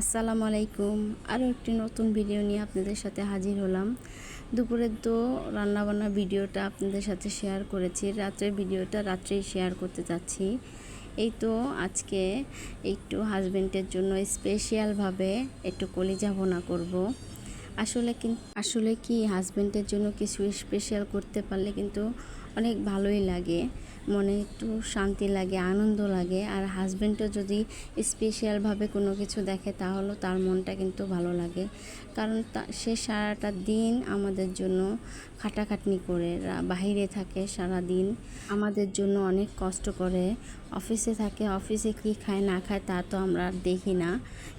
আসসালামু আলাইকুম। আরও একটি নতুন ভিডিও নিয়ে আপনাদের সাথে হাজির হলাম। দুপুরের তো রান্নাবান্না ভিডিওটা আপনাদের সাথে শেয়ার করেছি। রাত্রের ভিডিওটা রাত্রেই শেয়ার করতে চাচ্ছি এই তো আজকে একটু হাজবেন্ডের জন্য স্পেশালভাবে একটু কলিজা ভোনা করব। আসলে কিন, আসলে কি হাজবেন্ডের জন্য কিছু স্পেশাল করতে পারলে কিন্তু অনেক ভালোই লাগে। মনে একটু শান্তি লাগে, আনন্দ লাগে। আর হাজব্যান্ডও যদি স্পেশালভাবে কোনো কিছু দেখে তাহলেও তার মনটা কিন্তু ভালো লাগে। কারণ সে সারাটা দিন আমাদের জন্য খাটাখাটনি করে বাহিরে থাকে সারা দিন আমাদের জন্য অনেক কষ্ট করে। অফিসে থাকে, অফিসে কি খায় না খায় তা তো আমরা দেখি না।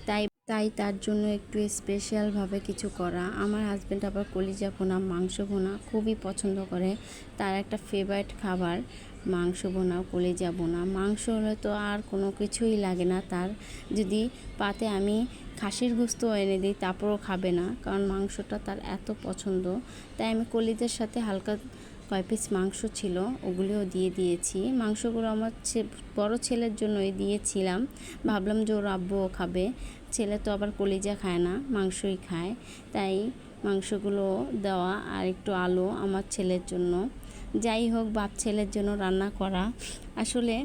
তাই তাই তার জন্য একটু স্পেশালভাবে কিছু করা। আমার হাজব্যান্ড আবার কলিজা ভোনা, মাংস ভোনা খুবই পছন্দ করে। তার একটা ফেভারিট খাবার, মাংস বোনা কলিজা বোনা মাংস হলে তো আর কোনো কিছুই লাগে না তার। যদি পাতে আমি খাসির গোস্ত এনে দিই, তারপরও খাবে না। কারণ মাংসটা তার এত পছন্দ। তাই আমি কলিজার সাথে হালকা কয় পিস মাংস ছিল, ওগুলিও দিয়ে দিয়েছি। মাংসগুলো আমার বড় ছেলের জন্যই দিয়েছিলাম। ভাবলাম যে ওর আব্বুও খাবে। ছেলে তো আবার কলিজা খায় না, মাংসই খায়। তাই মাংসগুলো দেওয়া আর একটু আলো আমার ছেলের জন্য। যাই হোক, বাপ ছেলের জন্য রান্না করা। আসলে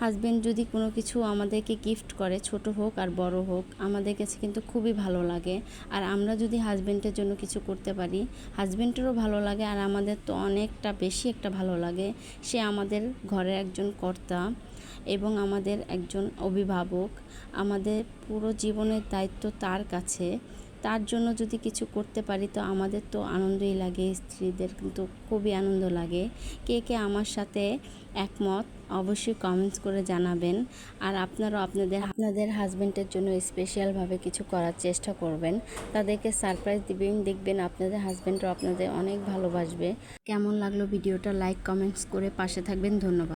হাজবেন্ড যদি কোনো কিছু আমাদেরকে গিফট করে, ছোট হোক আর বড় হোক, আমাদের কাছে কিন্তু খুবই ভালো লাগে। আর আমরা যদি হাজবেন্ডের জন্য কিছু করতে পারি হাজবেন্ডেরও ভালো লাগে আর আমাদের তো অনেকটা বেশি একটা ভালো লাগে। সে আমাদের ঘরের একজন কর্তা এবং আমাদের একজন অভিভাবক। আমাদের পুরো জীবনের দায়িত্ব তার কাছে। তার জন্য যদি কিছু করতে পারি, তো আমাদের তো আনন্দই লাগে, স্ত্রীদের কিন্তু খুবই আনন্দ লাগে। কে কে আমার সাথে একমত, অবশ্যই কমেন্টস করে জানাবেন। আর আপনারাও আপনাদের আপনাদের হাজবেন্ডের জন্য স্পেশালভাবে কিছু করার চেষ্টা করবেন। তাদেরকে সারপ্রাইজ দিবেন, দেখবেন আপনাদের হাজবেন্ডও আপনাদের অনেক ভালোবাসবে। কেমন লাগল ভিডিওটা লাইক কমেন্টস করে পাশে থাকবেন। ধন্যবাদ।